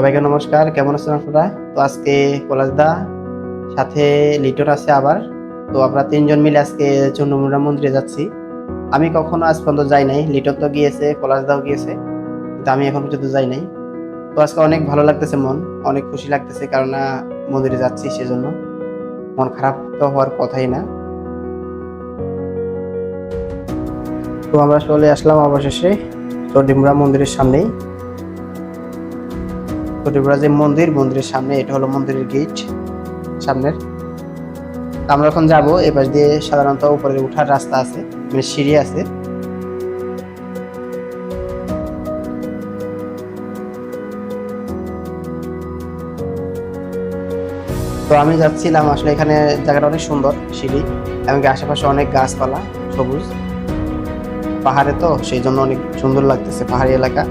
সবাইকে নমস্কার। কেমন আছেন আপনারা? তো আজকে পলাশদা, সাথে লিটন আছে আবার। তো আমরা তিনজন মিলে আজকে চন্দ্রমুড়া মন্দিরে যাচ্ছি। আমি কখনো আজ পর্যন্ত যাই নাই। লিটন তো গিয়েছে, পলাশদাও গিয়েছে, কিন্তু আমি এখন পর্যন্ত যাই নাই। তো আজকে অনেক ভালো লাগতেছে মন, অনেক খুশি লাগতেছে কারণ মন্দিরে যাচ্ছি সেজন্য। মন খারাপ তো হওয়ার কথাই না। তো আমরা চলে আসলাম অবশেষে চন্ডিমুড়া মন্দিরের সামনেই। ত্রিপুরা যে মন্দির, মন্দিরের সামনে, এটা হলো মন্দিরের গেট, সামনের। আমরা এখন যাব, এই পাশ দিয়ে সাধারণত উপরে উঠার রাস্তা আছে মানে সিঁড়ি আছে। তো আমি যাচ্ছিলাম, আসলে এখানে জায়গাটা অনেক সুন্দর, সিঁড়ি এমনকি আশেপাশে অনেক গাছপালা, সবুজ। পাহাড়ে তো, সেই জন্য অনেক সুন্দর লাগতেছে পাহাড়ি এলাকা।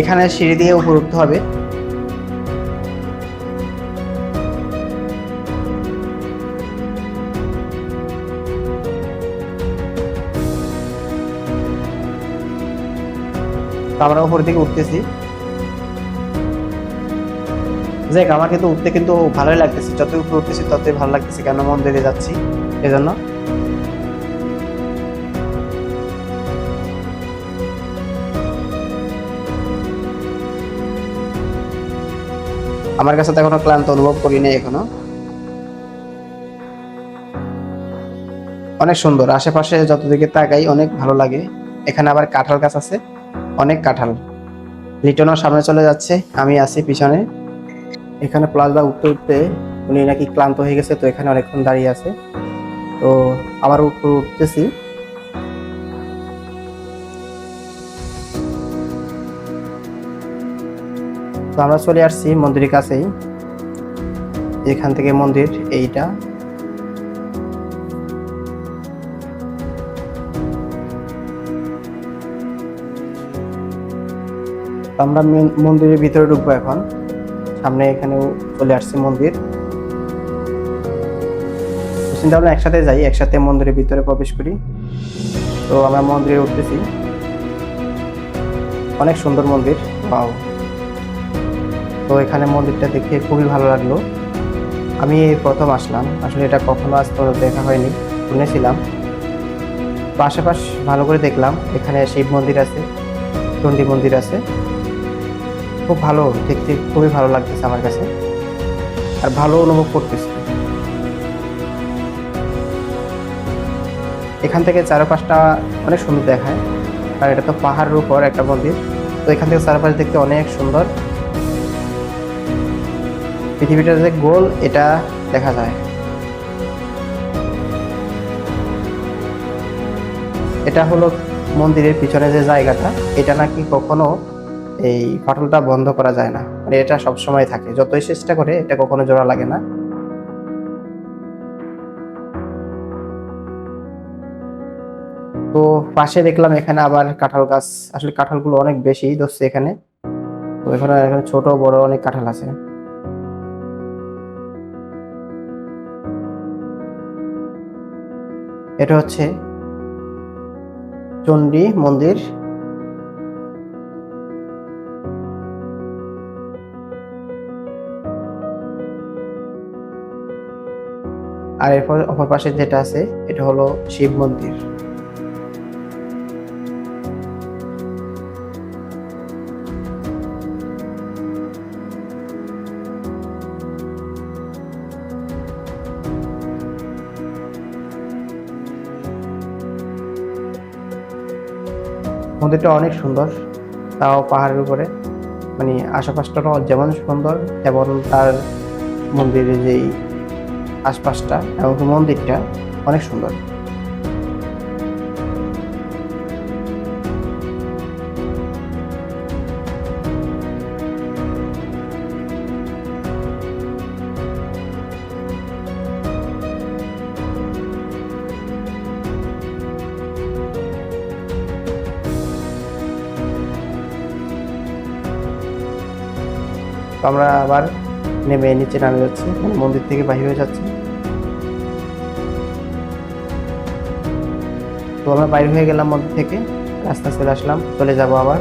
এখানে সিঁড়ি দিয়ে উপর উঠতে হবে। আমরা উপর দিকে উঠতেছি। যাক, আমার কিন্তু উঠতে কিন্তু ভালোই লাগতেছে। যতই উপরে উঠতেছি, ততই ভালো লাগতেছে। কেন মন মন্দিরে যাচ্ছি? এজন্য আমার কাছে তো এখনও ক্লান্ত অনুভব করিনি এখনও। অনেক সুন্দর, আশেপাশে যতদিকে তাকাই অনেক ভালো লাগে। এখানে আবার কাঁঠাল গাছ আছে, অনেক কাঁঠাল। লিটনও সামনে চলে যাচ্ছে, আমি আছি পিছনে। এখানে প্লাজা উঠতে উঠতে উনি নাকি ক্লান্ত হয়ে গেছে, তো এখানে অনেকক্ষণ দাঁড়িয়ে আছে। তো আবার উঠতেছি। তো আমরা চলে আসছি মন্দিরের কাছেই। এখান থেকে মন্দির, এইটা। আমরা মেন- মন্দিরের ভিতরে ঢুকবো এখন। সামনে এখানেও চলে আসছি মন্দির। চিন্তা ভাবনা, একসাথে যাই, একসাথে মন্দিরের ভিতরে প্রবেশ করি। তো আমরা মন্দিরে উঠতেছি। অনেক সুন্দর মন্দির পাও তো এখানে মন্দিরটা দেখে খুবই ভালো লাগল। আমি এই প্রথম আসলাম। আসলে এটা কখনো আজ পর্যন্ত দেখা হয়নি। শুনেছিলাম। তো আশেপাশ ভালো করে দেখলাম। এখানে শিব মন্দির আছে, চণ্ডী মন্দির আছে। খুব ভালো, দেখতে খুবই ভালো লাগতেছে আমার কাছে। আর ভালো অনুভব করতেছি। এখান থেকে চারপাশটা অনেক সুন্দর দেখায়। আর এটা তো পাহাড়ের উপর একটা মন্দির। তো এখান থেকে চারপাশ দেখতে অনেক সুন্দর। পৃথিবীটা যে গোল, এটা দেখা যায়। এটা হলো মন্দিরের পিছনে যে জায়গাটা, এটা নাকি কখনো এই ফাটলটা বন্ধ করা যায় না। মানে এটা সব সময় থাকে, যতই চেষ্টা করে এটা কখনো জোড়া লাগে না। তো পাশে দেখলাম এখানে আবার কাঁঠাল গাছ। আসলে কাঁঠালগুলো অনেক বেশি ধরছে এখানে। তো এখানে এখানে ছোট, বড় অনেক কাঁঠাল আছে। এটা হচ্ছে চণ্ডী মন্দির। আর এরপর অপর পাশে যেটা আছে এটা হলো শিব মন্দির। মন্দিরটা অনেক সুন্দর, তাও পাহাড়ের উপরে। মানে আশেপাশটা যেমন সুন্দর, তেমন তার মন্দিরের যেই আশপাশটা এবং মন্দিরটা অনেক সুন্দর। আমরা আবার নেমে নিচে নামে যাচ্ছি মানে মন্দির থেকে বাহির হয়ে যাচ্ছি। তো আমরা বাইরে হয়ে গেলাম মন্দির থেকে, রাস্তা চলে আসলাম, চলে যাব আবার।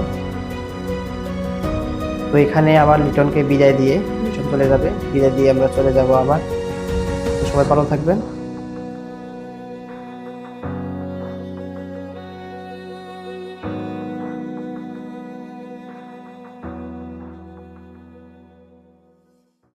তো এখানে আবার লিটনকে বিদায় দিয়ে, লিটন চলে যাবে, বিদায় দিয়ে আমরা চলে যাব আবার। সবাই ভালো থাকবেন।